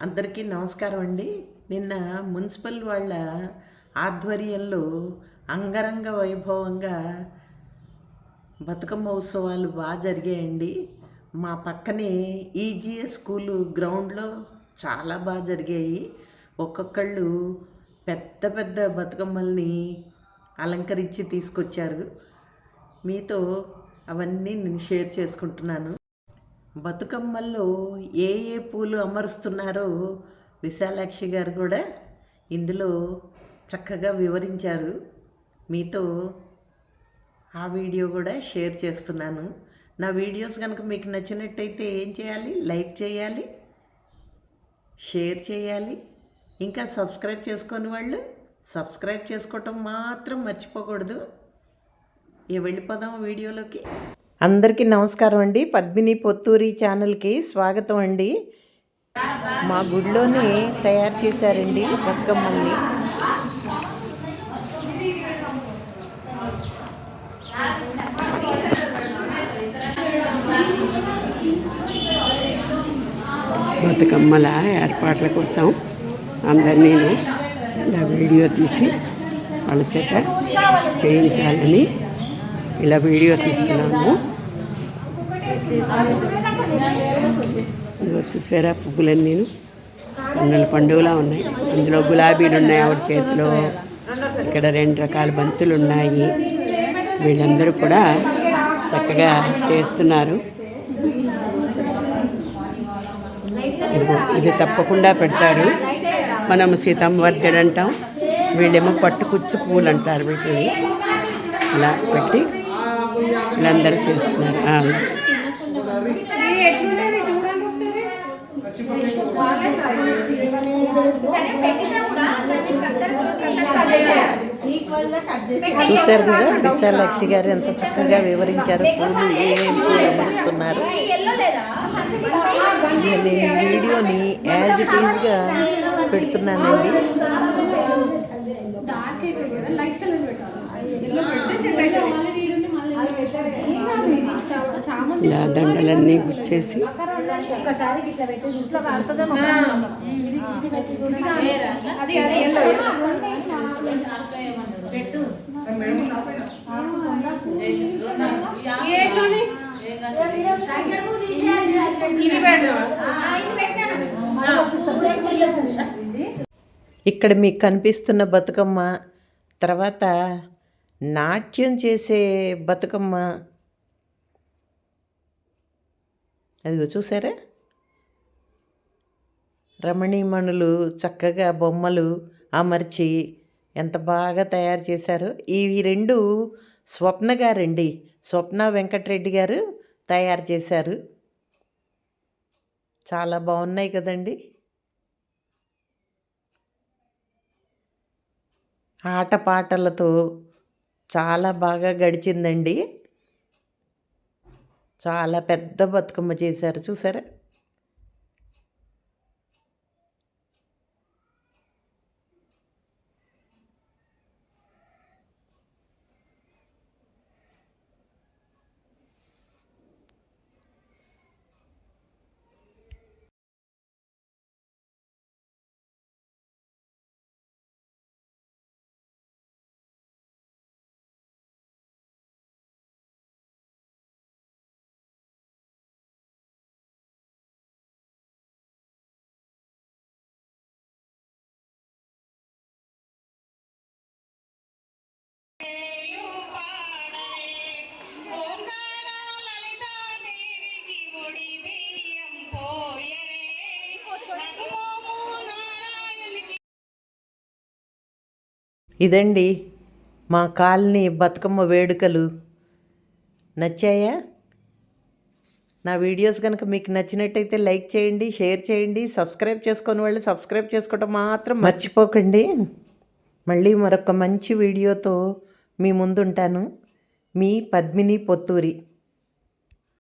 అందరికీ నమస్కారం అండి. నిన్న మున్సిపల్ వాళ్ళ ఆధ్వర్యంలో అంగరంగ వైభవంగా బతుకమ్మ ఉత్సవాలు బాగా జరిగాయండి. మా పక్కనే ఈజీఎస్ స్కూలు గ్రౌండ్లో చాలా బాగా జరిగాయి. ఒక్కొక్కళ్ళు పెద్ద పెద్ద బతుకమ్మల్ని అలంకరించి తీసుకొచ్చారు. మీతో అవన్నీ నేను షేర్ చేసుకుంటున్నాను. బతుకమ్మల్లో ఏ ఏ పూలు అమరుస్తున్నారో విశాలాక్షి గారు కూడా ఇందులో చక్కగా వివరించారు. మీతో ఆ వీడియో కూడా షేర్ చేస్తున్నాను. నా వీడియోస్ కనుక మీకు నచ్చినట్టయితే ఏం చేయాలి? లైక్ చేయాలి షేర్ చేయాలి. ఇంకా సబ్స్క్రైబ్ చేసుకొని వాళ్ళు సబ్స్క్రైబ్ చేసుకోవటం మాత్రం మర్చిపోకూడదు. ఏ వెళ్ళిపోదాం వీడియోలోకి. అందరికీ నమస్కారం అండి. పద్మిని పొత్తూరి ఛానల్కి స్వాగతం అండి. మా గుడిలోనే తయారు చేశారండి బతుకమ్మల్ని. బతుకమ్మల ఏర్పాట్ల కోసం అందరినీ ఇలా వీడియో తీసి వాళ్ళ చేత చేయించాలని ఇలా వీడియో తీస్తున్నాము. ఇదిగో చూసారా పువ్వులన్నీ? పండుగల పండుగలా ఉన్నాయి. అందులో గులాబీలు ఉన్నాయి ఆవిడ చేతిలో. ఇక్కడ రెండు రకాల బంతులు ఉన్నాయి. వీళ్ళందరూ కూడా చక్కగా చేస్తున్నారు. ఇది తప్పకుండా పెడతారు. మనం సీతమ్మ వర్జన్ అంటాం. వీళ్ళేమో పట్టుకుచ్చు పూలు అంటారు వీటిని. ఇలా పెట్టి వీళ్ళందరూ చేస్తున్నారు. చూశారు కదా విశాలాక్షి గారు ఎంత చక్కగా వివరించారు. పూలు ఏమేమి పూలు అమరుస్తున్నారు నేను ఈ వీడియోని యాజ్ ఇట్ ఈజ్గా పెడుతున్నానండి. ఇలా దండలన్నీ గుచ్చేసి ఇక్కడ మీకు కనిపిస్తున్న బతుకమ్మ తర్వాత నాట్యం చేసే బతుకమ్మ. అది చూసారా? రమణీమణులు చక్కగా బొమ్మలు అమర్చి ఎంత బాగా తయారు చేశారు. ఇవి రెండు స్వప్న గారండి స్వప్న వెంకటరెడ్డి గారు తయారు చేశారు. చాలా బాగున్నాయి కదండి. ఆటపాటలతో చాలా బాగా గడిచిందండి. చాలా పెద్ద బతుకమ్మ చేశారు. చూసారా? ఇదండి మా కాలనీ బతుకమ్మ వేడుకలు. నచ్చాయా? నా వీడియోస్ కనుక మీకు నచ్చినట్టయితే లైక్ చేయండి షేర్ చేయండి సబ్స్క్రైబ్ చేసుకొని వాళ్ళు సబ్స్క్రైబ్ చేసుకోవటం మాత్రం మర్చిపోకండి. మళ్ళీ మరొక మంచి వీడియోతో మీ ముందుంటాను. మీ పద్మిని పొత్తూరి.